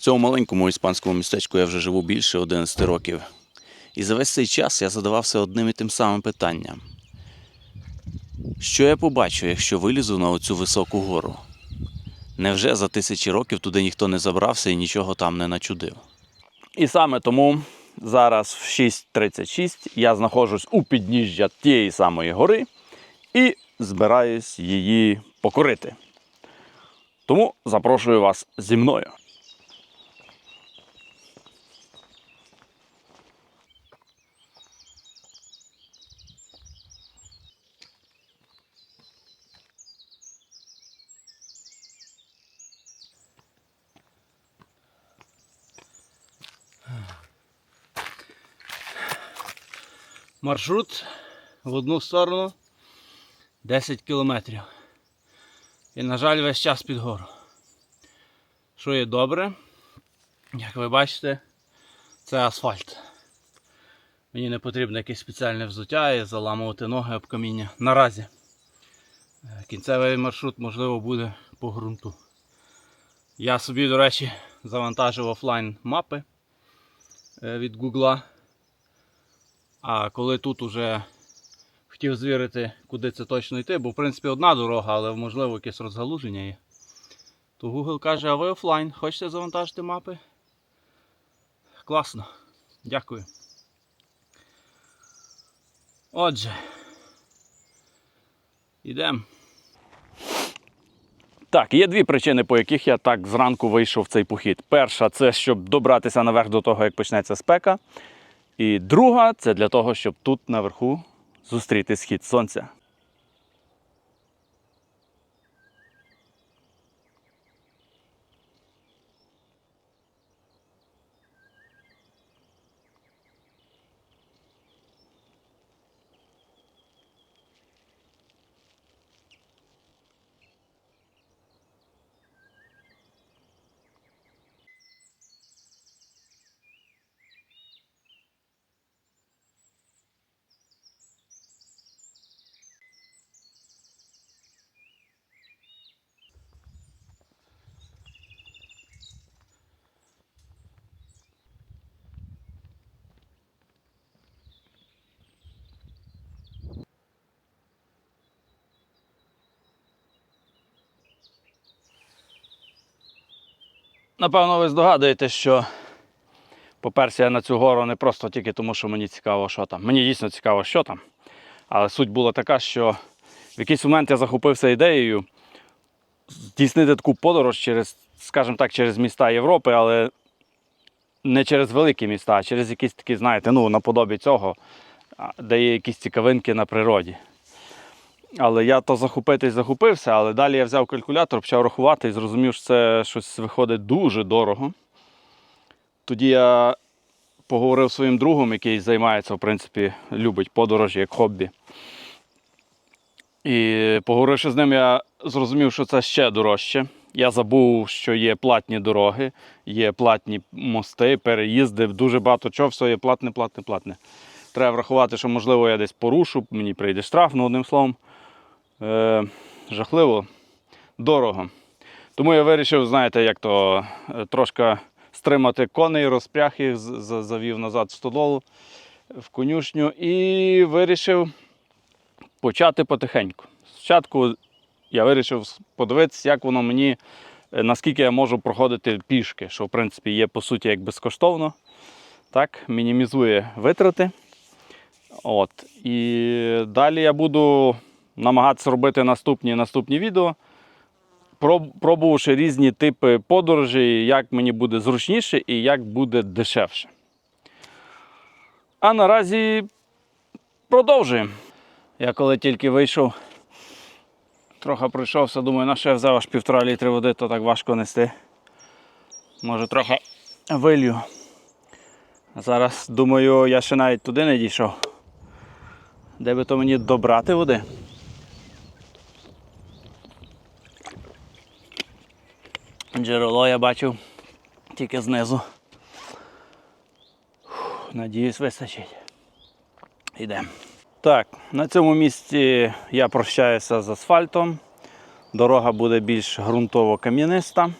Цьому маленькому іспанському містечку я вже живу більше 11 років. І за весь цей час я задавався одним і тим самим питанням. Що я побачу, якщо вилізу на оцю високу гору? Невже за тисячі років туди ніхто не забрався і нічого там не начудив? І саме тому зараз в 6.36 я знаходжусь у підніжжя тієї самої гори і збираюсь її покорити. Тому запрошую вас зі мною. Маршрут в одну сторону 10 кілометрів. І, на жаль, весь час під гору. Що є добре, як ви бачите, це асфальт. Мені не потрібно якесь спеціальне взуття і заламувати ноги об каміння. Наразі. Е, Кінцевий маршрут, можливо, буде по ґрунту. Я собі, до речі, завантажив офлайн мапи е, від Гугла. А коли тут уже хотів звірити, куди це точно йти, бо в принципі одна дорога, але можливо якесь розгалуження є. То Google каже, а ви офлайн, хочете завантажити мапи? Класно. Дякую. Отже. Йдемо. Так, є дві причини, по яких я так зранку вийшов в цей похід. Перша це щоб добратися наверх до того, як почнеться спека. І друга це для того, щоб тут наверху зустріти схід сонця. Напевно, ви здогадуєтесь, що по-перше, я на цю гору не просто тільки тому, що мені цікаво, що там. Мені дійсно цікаво, що там. Але суть була така, що в якийсь момент я захопився ідеєю здійснити таку подорож через, скажімо так, через міста Європи, але не через великі міста, а через якісь такі, знаєте, ну, наподобі цього, де є якісь цікавинки на природі. Але я то захопитись захопився, але далі я взяв калькулятор, почав рахувати і зрозумів, що це щось виходить дуже дорого. Тоді я поговорив зі своїм другом, який займається, в принципі, любить подорожі як хобі. І поговоривши з ним, я зрозумів, що це ще дорожче. Я забув, що є платні дороги, є платні мости, переїзди, дуже багато чого, все є платне, платне, платне. Треба врахувати, що, можливо, я десь порушу, мені прийде штраф, ну одним словом. Е, жахливо, дорого. Тому я вирішив, знаєте, як то е, трошки стримати коней, розпряг їх, завів назад в стодолу, в конюшню і вирішив почати потихеньку. Спочатку я вирішив подивитися, як воно мені, е, наскільки я можу проходити пішки, що в принципі є по суті як безкоштовно. Так, мінімізує витрати. От. І далі я буду намагатися робити наступні наступні відео, пробувавши різні типи подорожей, як мені буде зручніше і як буде дешевше. А наразі продовжуємо. Я коли тільки вийшов, трохи пройшовся, думаю, на що взяв аж півтора літри води, то так важко нести. Може трохи вилью. Зараз думаю, я ще навіть туди не дійшов. Де би то мені добрати води? Джерело я бачив тільки знизу. Надіюсь, вистачить. Йдемо. Так, на цьому місці я прощаюся з асфальтом. Дорога буде більш ґрунтово кам'яниста.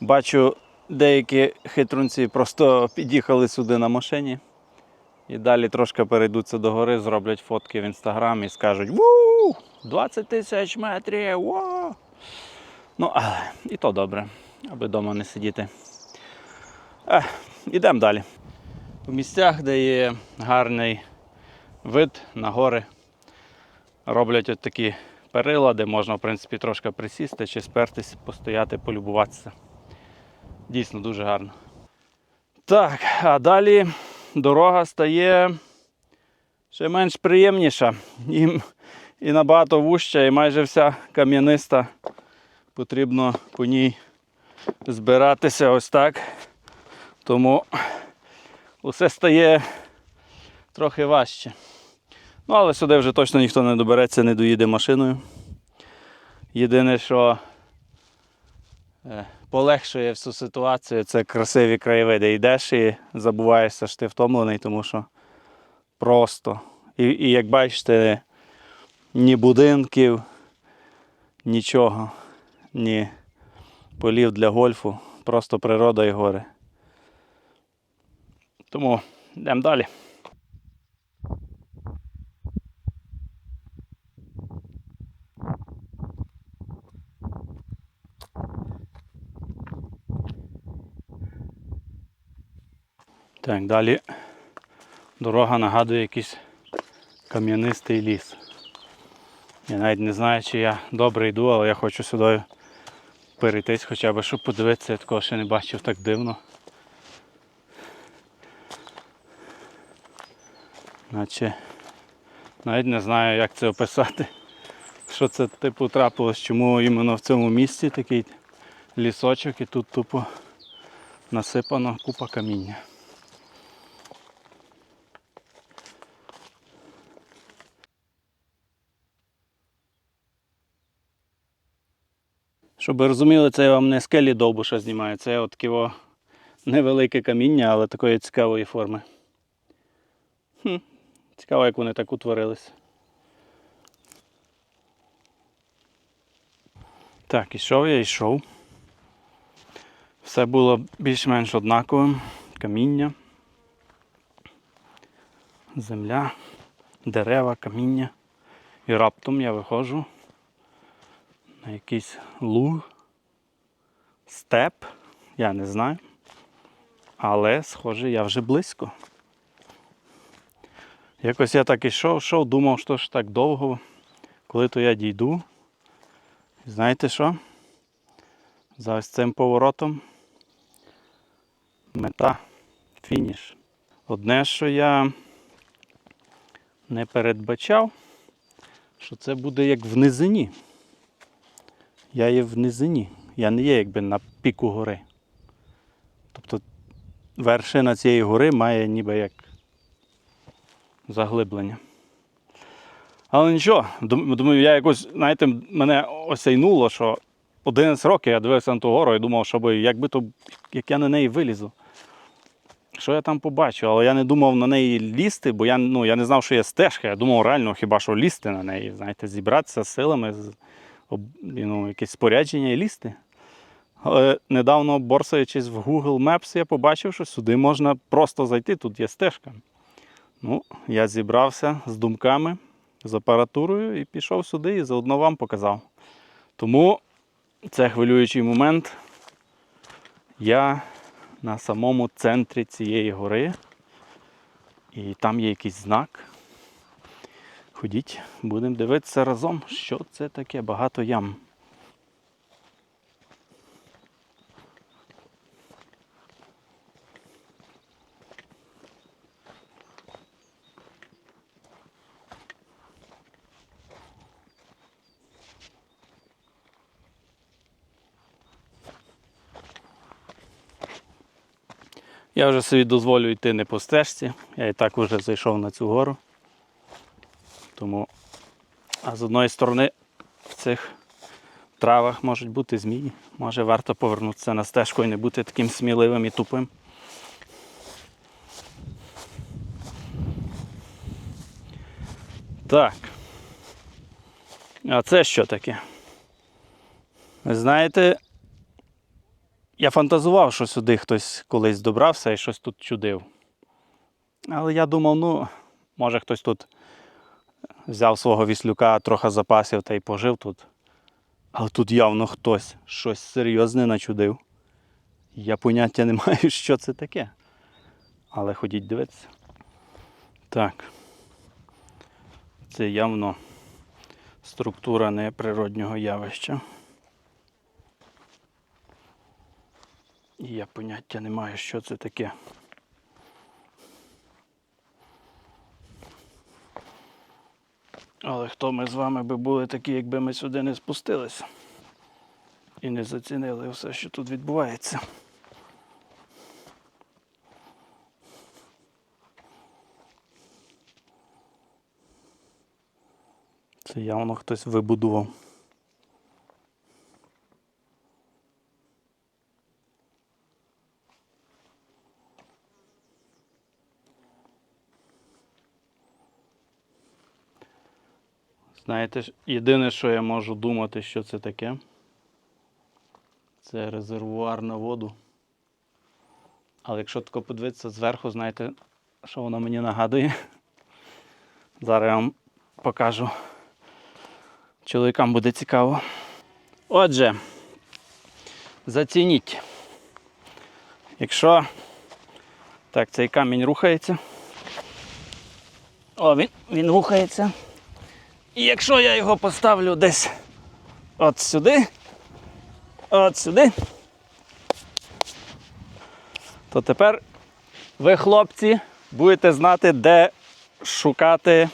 Бачу деякі хитрунці просто під'їхали сюди на машині і далі трошки перейдуться до гори, зроблять фотки в інстаграм і скажуть Ву! 20 тисяч метрів! Во! Ну, але і то добре, аби вдома не сидіти. Ідемо далі. У місцях, де є гарний вид на гори, роблять от такі перила, де можна, в принципі, трошки присісти чи спертись, постояти, полюбуватися. Дійсно дуже гарно. Так, а далі дорога стає ще менш приємніша. І, і набагато вужча, і майже вся кам'яниста. Потрібно по ній збиратися ось так. Тому усе стає трохи важче. Ну, але сюди вже точно ніхто не добереться, не доїде машиною. Єдине, що е, полегшує всю ситуацію, це красиві краєвиди. Йдеш і забуваєшся, що ти втомлений, тому що просто. І, і як бачите, ні будинків, нічого, ні полів для гольфу, просто природа і гори. Тому йдемо далі. Так, далі дорога нагадує якийсь кам'янистий ліс. Я навіть не знаю, чи я добре йду, але я хочу сюди перейтись хоча б, щоб подивитися, я такого ще не бачив так дивно. Наче навіть не знаю, як це описати. Що це типу трапилось, чому іменно в цьому місці такий лісочок і тут тупо насипано купа каміння. Щоб ви розуміли, це вам не скелі довбуша знімаю, це от таке невелике каміння, але такої цікавої форми. Хм, цікаво, як вони так утворились. Так, ішов я, йшов. Все було більш-менш однаковим. Каміння, земля, дерева, каміння. І раптом я виходжу якийсь луг, степ, я не знаю. Але, схоже, я вже близько. Якось я так ішов, йшов, думав, що ж так довго, коли то я дійду. Знаєте що? За ось цим поворотом мета, фініш. Одне, що я не передбачав, що це буде як в низині. Я є в низині. Я не є якби на піку гори. Тобто вершина цієї гори має ніби як заглиблення. Але нічого, думаю, я якось, знаєте, мене осяйнуло, що 11 років я дивився на ту гору і думав, що якби то, як я на неї вилізу. Що я там побачу, але я не думав на неї лізти, бо я, ну, я не знав, що є стежка. Я думав реально хіба що лізти на неї, знаєте, зібратися з силами, ну, якесь спорядження і лізти. Але недавно, борсаючись в Google Maps, я побачив, що сюди можна просто зайти, тут є стежка. Ну, я зібрався з думками, з апаратурою і пішов сюди і заодно вам показав. Тому це хвилюючий момент. Я на самому центрі цієї гори. І там є якийсь знак. Ходіть, будемо дивитися разом, що це таке багато ям. Я вже собі дозволю йти не по стежці. Я і так вже зайшов на цю гору. Тому, а з одної сторони в цих травах можуть бути змії. Може варто повернутися на стежку і не бути таким сміливим і тупим. Так. А це що таке? Ви знаєте, Я фантазував, що сюди хтось колись добрався і щось тут чудив. Але я думав, ну, може хтось тут взяв свого віслюка, трохи запасів та й пожив тут. Але тут явно хтось щось серйозне начудив. Я поняття не маю, що це таке. Але ходіть дивитися. Так. Це явно структура неприроднього явища. І я поняття не маю, що це таке. Але хто ми з вами би були такі, якби ми сюди не спустилися і не зацінили все, що тут відбувається. Це явно хтось вибудував. Знаєте, єдине, що я можу думати, що це таке, це резервуар на воду. Але якщо тако подивитися зверху, знаєте, що воно мені нагадує? Зараз я вам покажу. Чоловікам буде цікаво. Отже, зацініть. Якщо так, цей камінь рухається. О, він, він рухається. І якщо я його поставлю десь от сюди, от сюди, то тепер ви, хлопці, будете знати, де шукати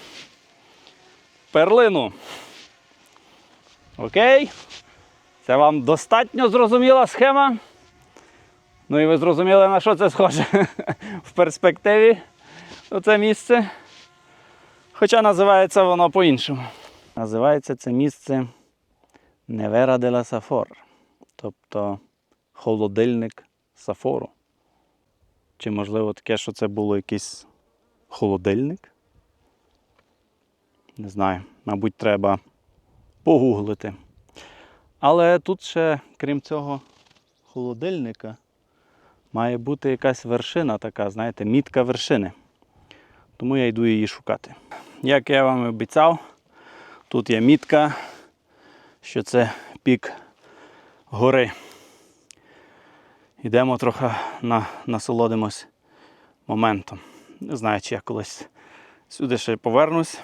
перлину. Окей? Це вам достатньо зрозуміла схема. Ну і ви зрозуміли, на що це схоже в перспективі оце місце. Хоча називається воно по-іншому. Називається це місце Невера де ла Сафор, тобто холодильник Сафору. Чи можливо таке, що це було якийсь холодильник? Не знаю, мабуть, треба погуглити. Але тут ще, крім цього холодильника, має бути якась вершина така, знаєте, мітка вершини. Тому я йду її шукати. Як я вам обіцяв, тут є мітка, що це пік гори. Йдемо трохи на, насолодимось моментом. Не знаю, чи я колись сюди ще повернусь.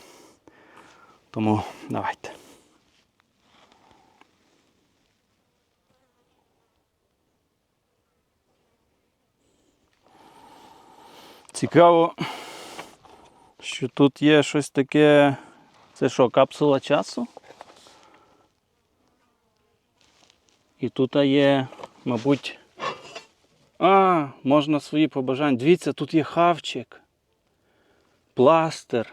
Тому давайте. Цікаво, що тут є щось таке. Це що, капсула часу? І тут є, мабуть. А, можна свої побажання. Дивіться, тут є хавчик, пластир.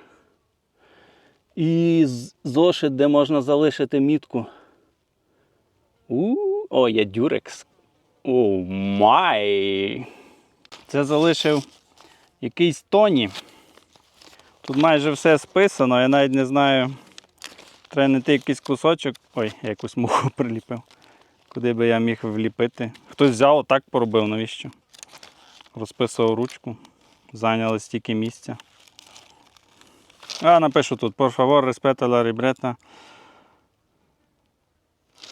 І зошит, де можна залишити мітку. У, о, є дюрекс. О, май. Це залишив якийсь тоні. Тут майже все списано, я навіть не знаю. Треба знайти якийсь кусочок. Ой, я якусь муху приліпив. Куди би я міг вліпити. Хтось взяв, отак поробив, навіщо? Розписував ручку. Зайняли стільки місця. А, напишу тут, por favor, respeta la libreta.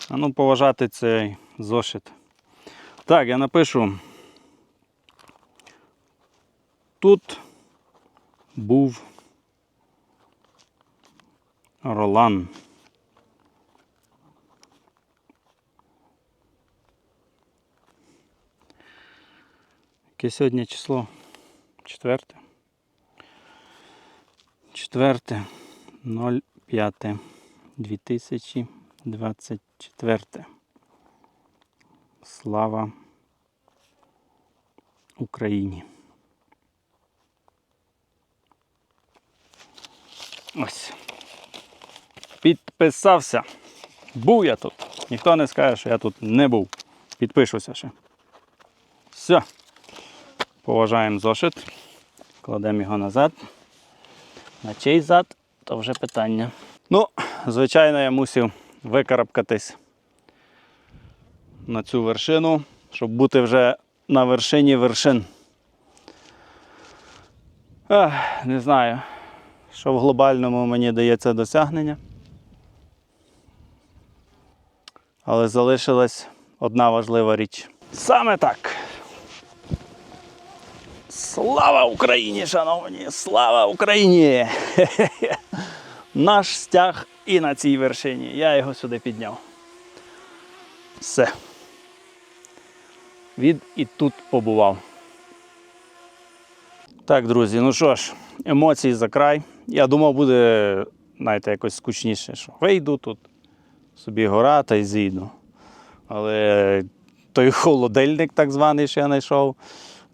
А ну, поважати цей зошит. Так, я напишу. Тут був Ролан. Яке сьогодні число? Четверте. Четверте. 05. 2024. Слава Україні. Ось. Підписався. Був я тут. Ніхто не скаже, що я тут не був. Підпишуся ще. Все. Поважаємо зошит. Кладемо його назад. На чий зад, то вже питання. Ну, звичайно, я мусив викарабкатись на цю вершину, щоб бути вже на вершині вершин. Ех, не знаю, що в глобальному мені дає це досягнення. Але залишилась одна важлива річ. Саме так. Слава Україні, шановні! Слава Україні! Наш стяг і на цій вершині. Я його сюди підняв. Все. Від і тут побував. Так, друзі, ну що ж, емоції за край. Я думав, буде, знаєте, якось скучніше, що вийду тут, собі гора та й зійду. Але той холодильник, так званий, що я знайшов,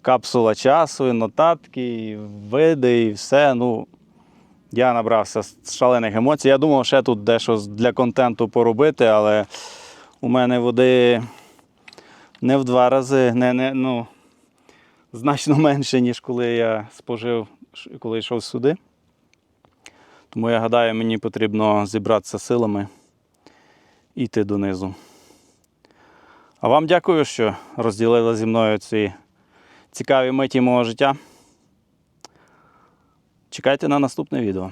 капсула часу, і нотатки, і види, і все. Ну, я набрався шалених емоцій. Я думав, ще тут дещо для контенту поробити, але у мене води не в два рази, не, не, ну, значно менше, ніж коли я спожив, коли йшов сюди. Тому я гадаю, мені потрібно зібратися силами і йти донизу. А вам дякую, що розділили зі мною ці цікаві миті мого життя. Чекайте на наступне відео.